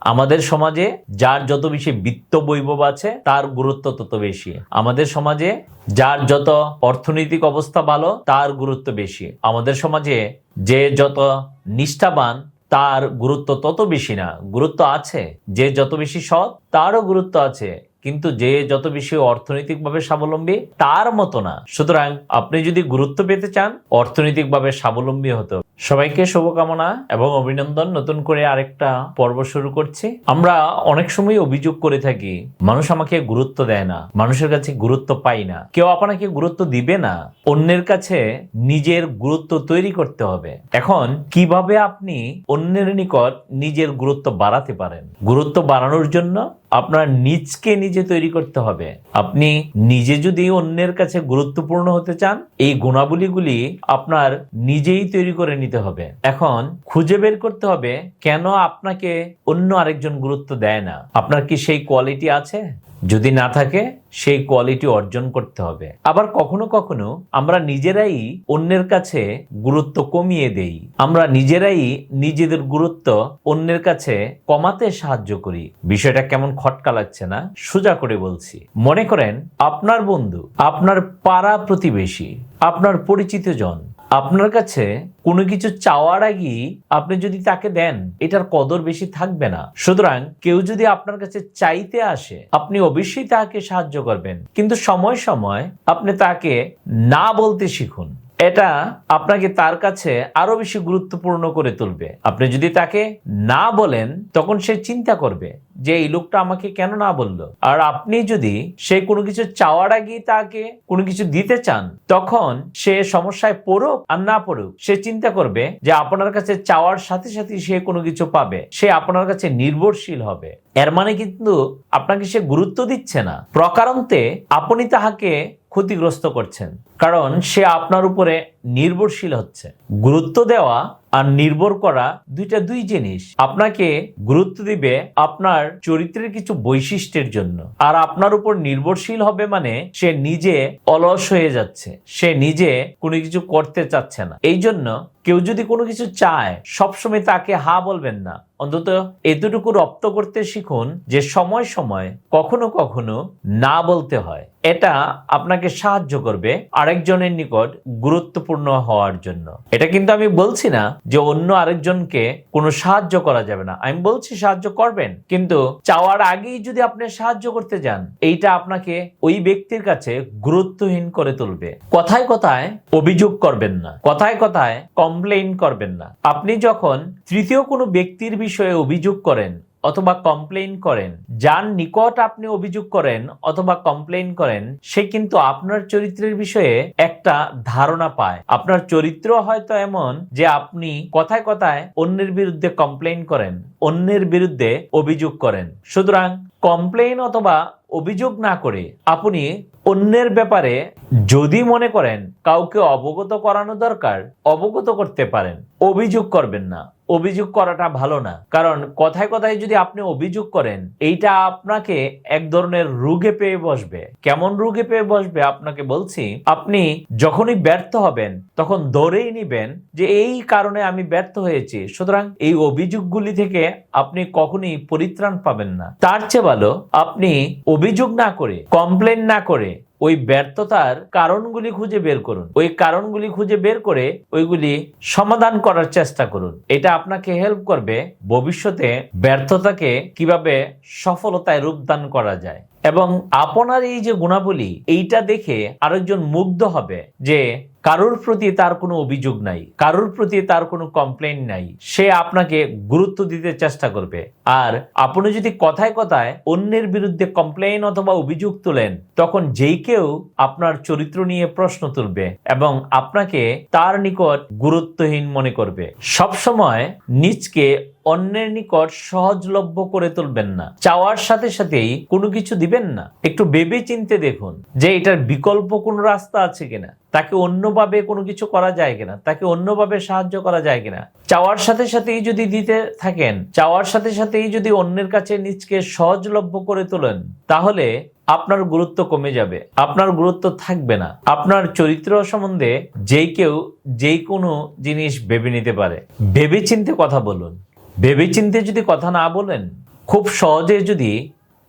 আমাদের সমাজে যার যত বেশি বিত্ত বৈভব আছে, তার গুরুত্ব তত বেশি। আমাদের সমাজে যার যত অর্থনৈতিক অবস্থা ভালো, তার গুরুত্ব বেশি। আমাদের সমাজে যে যত নিষ্ঠাবান, তার গুরুত্ব তত বেশি না। গুরুত্ব আছে, যে যত বেশি সৎ, তারও গুরুত্ব আছে। কিন্তু যে যত বেশি অর্থনৈতিকভাবে স্বাবলম্বী, তার মতো না। সুতরাং আপনি যদি গুরুত্ব পেতে চান, অর্থনৈতিকভাবে স্বাবলম্বী হতে হবে। সবাইকে শুভকামনা এবং অভিনন্দন। নতুন করে আরেকটা পর্ব শুরু করছি। আমরা অনেক সময় অভিযোগ করে থাকি, মানুষ আমাকে গুরুত্ব দেয় না, মানুষের কাছে গুরুত্ব পাই না। কেউ আপনাকে গুরুত্ব দিবে না, অন্যের কাছে নিজের গুরুত্ব তৈরি করতে হবে। এখন, কীভাবে আপনি অন্যের নিকট নিজের গুরুত্ব বাড়াতে পারেন? গুরুত্ব বাড়ানোর জন্য আপনার নিজকে নিজে তৈরি করতে হবে। আপনি নিজে যদি অন্যের কাছে গুরুত্বপূর্ণ হতে চান, এই গুণাবলীগুলি আপনার নিজেই তৈরি করে নিতে হবে। এখন খুঁজে বের করতে হবে, কেন আপনাকে অন্য আরেকজন গুরুত্ব দেয় না? আপনার কি সেই কোয়ালিটি আছে? যদি না থাকে সেই কোয়ালিটি অর্জন করতে হবে। আবার কখনো কখনো আমরা নিজেরাই অন্যের কাছে গুরুত্ব কমিয়ে দেই। আমরা নিজেরাই নিজেদের গুরুত্ব অন্যের কাছে কমাতে সাহায্য করি। বিষয়টা কেমন খটকা লাগছে না? সোজা করে বলছি। মনে করেন, আপনার বন্ধু, আপনার পাড়া প্রতিবেশী, আপনার পরিচিত জন আপনার কাছে কোনো কিছু চাওয়ার আগেই আপনি যদি তাকে দেন, এটার কদর বেশি থাকবে না। সুতরাং কেউ যদি আপনার কাছে চাইতে আসে, আপনি অবশ্যই তাকে সাহায্য করবেন। কিন্তু সময় সময় আপনি তাকে না বলতে শিখুন। এটা আপনাকে তার কাছে আরও বেশি গুরুত্বপূর্ণ করে তুলবে। আপনি যদি তাকে না বলেন, তখন সে চিন্তা করবে যে এই লোকটা আমাকে কেন না বলল? আর আপনি যদি সে কোনো কিছু চাওয়ার আগে তাকে কোনো কিছু দিতে চান, তখন সে সমস্যায় পড়ুক আর না পড়ুক, সে চিন্তা করবে যে আপনার কাছে চাওয়ার সাথে সাথে সে কোনো কিছু পাবে। সে আপনার কাছে নির্ভরশীল হবে। এর মানে কিন্তু আপনাকে সে গুরুত্ব দিচ্ছে না। প্রকারান্তে আপনি তাহাকে ক্ষতিগ্রস্ত করছেন। কারণ সে আপনার উপরে নির্ভরশীল হচ্ছে। গুরুত্ব দেওয়া আর নির্ভর করা দুইটা দুই জিনিস। আপনাকে গুরুত্ব দিবে আপনার চরিত্রের কিছু বৈশিষ্ট্যের জন্য। আর আপনার উপর নির্ভরশীল হবে মানে সে নিজে অলস হয়ে যাচ্ছে। সে নিজে কোনো কিছু করতে চাচ্ছে না। এই জন্য কেউ যদি কোনো কিছু চায়, সবসময় তাকে হা বলবেন না। অন্তত এতটুকু রপ্ত করতে শিখুন যে সময় সময় কখনো কখনো না বলতে হয়। এটা আপনাকে সাহায্য করবে। আরেকজনের নিকট গুরুত্বপূর্ণ হওয়ার জন্য। এটা কিন্তু আমি বলছি না যে অন্য আরেকজনকে কোনো সাহায্য করা যাবে না। আমি বলছি সাহায্য করবেন, কিন্তু চাওয়ার আগেই যদি আপনি সাহায্য করতে যান, এইটা আপনাকে ওই ব্যক্তির কাছে গুরুত্বহীন করে তুলবে। কথায় কথায় অভিযোগ করবেন না। কথায় কথায় কমপ্লেইন করবেন না। আপনি যখন তৃতীয় কোনো ব্যক্তির বিষয়ে অভিযোগ করেন অথবা কমপ্লেন করেন। যার নিকট আপনি অভিযোগ করেন অথবা কমপ্লেন করেন, সে কিন্তু আপনার চরিত্রের বিষয়ে একটা ধারণা পায়। আপনার চরিত্র হয়তো এমন যে আপনি কথায় কথায় অন্যের বিরুদ্ধে কমপ্লেন করেন, অন্যের বিরুদ্ধে অভিযোগ করেন। সুতরাং কমপ্লেইন অথবা অভিযোগ না করে আপনি অন্যের ব্যাপারে যদি মনে করেন, কাউকে অবগত করানো দরকার, অবগত করতে পারেন। অভিযোগ করবেন না। অভিযোগ করাটা ভালো না। কারণ কথায় কথায় যদি আপনি অভিযোগ করেন, এইটা আপনাকে এক ধরনের রোগে পেয়ে বসবে। কেমন রোগে পেয়ে বসবে? আপনাকে বলছি, আপনি যখনই ব্যর্থ হবেন, তখন ধরেই নিবেন যে এই কারণে আমি ব্যর্থ হয়েছি। সুতরাং এই অভিযোগগুলি থেকে আপনি কখনই পরিত্রাণ পাবেন না। তার চেয়ে ভালো, আপনি অভিযোগ না করে কমপ্লেন না করে ওই ব্যর্থতার কারণগুলি খুঁজে বের করুন। ওই কারণগুলি খুঁজে বের করে ওইগুলি সমাধান করার চেষ্টা করুন। এটা আপনাকে হেল্প করবে ভবিষ্যতে ব্যর্থতাকে কীভাবে সফলতায় রূপদান করা যায়। এবং আপনার এই যে গুণাবলী, এইটা দেখে আরেকজন মুগ্ধ হবে যে কারোর প্রতি তার কোনো অভিযোগ নাই, কারোর প্রতি তার কোনো কমপ্লেন নাই, সে আপনাকে গুরুত্ব দিতে চেষ্টা করবে। আর আপনি যদি কথায় কথায় অন্যের বিরুদ্ধে কমপ্লেন অথবা অভিযোগ তোলেন, তখন যেই কেউ আপনার চরিত্র নিয়ে প্রশ্ন তুলবে এবং আপনাকে তার নিকট গুরুত্বহীন মনে করবে। সবসময় নিজকে অন্যের নিকট সহজলভ্য করে তুলবেন না। চাওয়ার সাথে সাথেই কোনো কিছু দিবেন না। একটু ভেবে চিনতে দেখুন যে এটার বিকল্প কোনো রাস্তা আছে কিনা। তাকে অন্যভাবে কোনো কিছু করা যায় কিনা। তাকে অন্যভাবে সাহায্য করা যায় কিনা। চাওয়ার সাথে সাথেই যদি দিতে থাকেন, চাওয়ার সাথে সাথেই যদি অন্যের কাছে নিজকে সহজলভ্য করে তোলেন, তাহলে আপনার গুরুত্ব কমে যাবে। আপনার গুরুত্ব থাকবে না। আপনার চরিত্র সম্বন্ধে যেই কেউ যেই কোনো জিনিস ভেবে নিতে পারে। ভেবে চিনতে কথা বলুন। ভেবে চিন্তে যদি কথা না বলেন, খুব সহজে যদি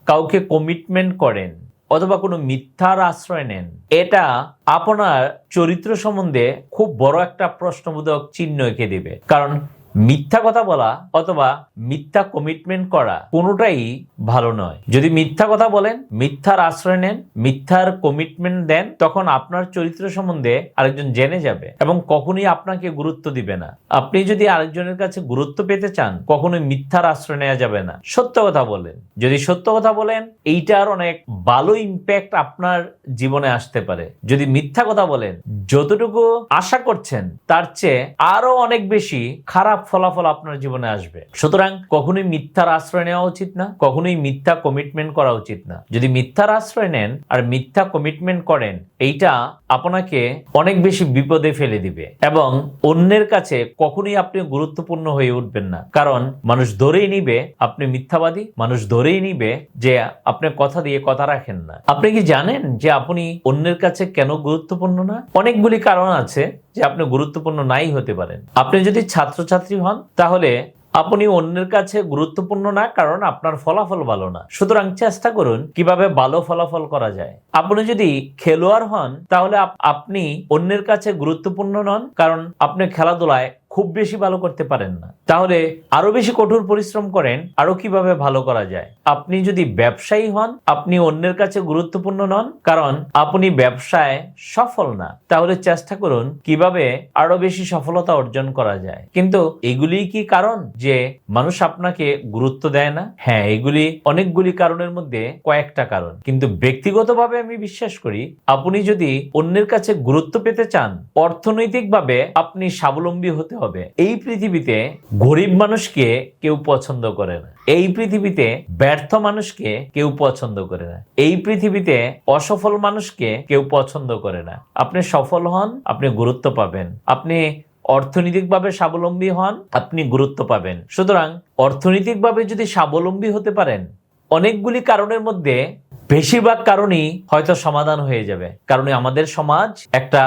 কাউকে কমিটমেন্ট করেন অথবা কোনো মিথ্যার আশ্রয় নেন, এটা আপনার চরিত্র সম্বন্ধে খুব বড় একটা প্রশ্নবোধক চিহ্ন এঁকে দেবে। কারণ মিথ্যা কথা বলা অথবা মিথ্যা কমিটমেন্ট করা কোনোটাই ভালো নয়। যদি মিথ্যা কথা বলেন, মিথ্যার আশ্রয় নেন, মিথ্যার কমিটমেন্ট দেন, তখন আপনার চরিত্র সম্বন্ধে আরেকজন জেনে যাবে এবং কখনোই আপনাকে গুরুত্ব দিবে না। আপনি যদি আরেকজনের কাছে গুরুত্ব পেতে চান, কখনোই মিথ্যার আশ্রয় নেওয়া যাবে না। সত্য কথা বলেন। যদি সত্য কথা বলেন, এইটার অনেক ভালো ইম্প্যাক্ট আপনার জীবনে আসতে পারে। যদি মিথ্যা কথা বলেন, যতটুকু আশা করছেন, তার চেয়ে আরও অনেক বেশি খারাপ ফলাফল আপনার জীবনে আসবে। সুতরাং কখনোই মিথ্যার আশ্রয় নেওয়া উচিত না, কখনোই মিথ্যা কমিটমেন্ট করা উচিত না। যদি মিথ্যার আশ্রয় নেন আর মিথ্যা কমিটমেন্ট করেন, এইটা আপনাকে অনেক বেশি বিপদে ফেলে দিবে এবং অন্যের কাছে কখনোই আপনি গুরুত্বপূর্ণ হয়ে উঠবেন না। কারণ মানুষ ধরেই নিবে আপনি মিথ্যাবাদী, মানুষ ধরেই নিবে যে আপনি কথা দিয়ে কথা রাখেন না। আপনি কি জানেন যে আপনি অন্যের কাছে কেন গুরুত্বপূর্ণ না? অনেকগুলি কারণ আছে যে আপনি গুরুত্বপূর্ণ নাই হতে পারেন। আপনি যদি ছাত্রছাত্রী হন, তাহলে আপনি অন্যের কাছে গুরুত্বপূর্ণ না, কারণ আপনার ফলাফল ভালো না। সুতরাং চেষ্টা করুন কীভাবে ভালো ফলাফল করা যায়। আপনি যদি খেলোয়াড় হন, তাহলে আপ- আপনি অন্যের কাছে গুরুত্বপূর্ণ নন, কারণ আপনি খেলাধুলায় খুব বেশি ভালো করতে পারেন না। তাহলে আরও বেশি কঠোর পরিশ্রম করেন, আরও কীভাবে ভালো করা যায়? আপনি যদি ব্যবসায়ী হন, আপনি অন্যের কাছে গুরুত্বপূর্ণ নন, কারণ আপনি ব্যবসায় সফল না। তাহলে চেষ্টা করুন কীভাবে আরও বেশি সফলতা অর্জন করা যায়। কিন্তু এগুলি কি কারণ যে মানুষ আপনাকে গুরুত্ব দেয় না? হ্যাঁ এগুলি অনেকগুলি কারণের মধ্যে কয়েকটা কারণ। কিন্তু ব্যক্তিগতভাবে আমি বিশ্বাস করি, আপনি যদি অন্যের কাছে গুরুত্ব পেতে চান, অর্থনৈতিকভাবে আপনি স্বাবলম্বী হতে হবে। এই পৃথিবীতে গরিব মানুষকে কেউ পছন্দ করে না। এই পৃথিবীতে ব্যর্থ মানুষকে কেউ পছন্দ করে না। এই পৃথিবীতে অসফল মানুষকে কেউ পছন্দ করে না। আপনি সফল হন, আপনি গুরুত্ব পাবেন। আপনি অর্থনৈতিকভাবে স্বাবলম্বী হন, আপনি গুরুত্ব পাবেন। সুতরাং অর্থনৈতিকভাবে যদি স্বাবলম্বী হতে পারেন, অনেকগুলি কারণের মধ্যে বেশিরভাগ কারণই হয়তো সমাধান হয়ে যাবে। কারণ আমাদের সমাজ একটা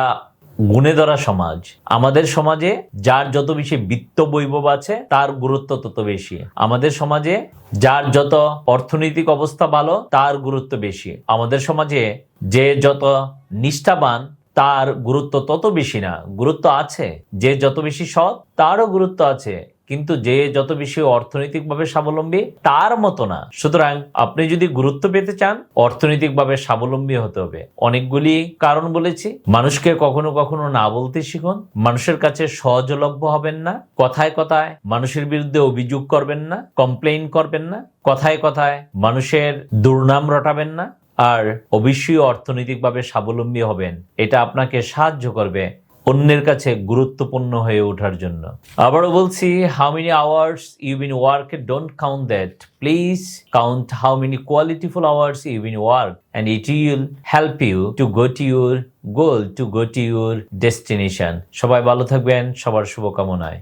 গুণে ধরা সমাজ। আমাদের সমাজে যার যত বেশি বিত্ত বৈভব আছে, তার গুরুত্ব তত বেশি। আমাদের সমাজে যার যত অর্থনৈতিক অবস্থা ভালো, তার গুরুত্ব বেশি। আমাদের সমাজে যে যত নিষ্ঠাবান, তার গুরুত্ব তত বেশি না। গুরুত্ব আছে। যে যত বেশি সৎ, তারও গুরুত্ব আছে। কিন্তু যে যত বেশি অর্থনৈতিকভাবে স্বাবলম্বী, তার মতো না। সুতরাং আপনি যদি গুরুত্ব পেতে চান, অর্থনৈতিকভাবে স্বাবলম্বী হতে হবে। অনেকগুলি কারণ বলেছি। মানুষকে কখনো কখনো না বলতে শিখুন। মানুষের কাছে সহজলভ্য হবেন না। কথায় কথায় মানুষের বিরুদ্ধে অভিযোগ করবেন না, কমপ্লেইন করবেন না। কথায় কথায় মানুষের দুর্নাম রটাবেন না। আর অবশ্যই অর্থনৈতিকভাবে স্বাবলম্বী হবেন। এটা আপনাকে সাহায্য করবে। অন্যের কাছে গুরুত্বপূর্ণ হয়ে ওঠার জন্য। আবারও বলছি how many hours you been work don't count that please count how many qualityful hours you been work and it will help you to go to your goal to go to your destination সবাই ভালো থাকবেন, সবার শুভকামনায়।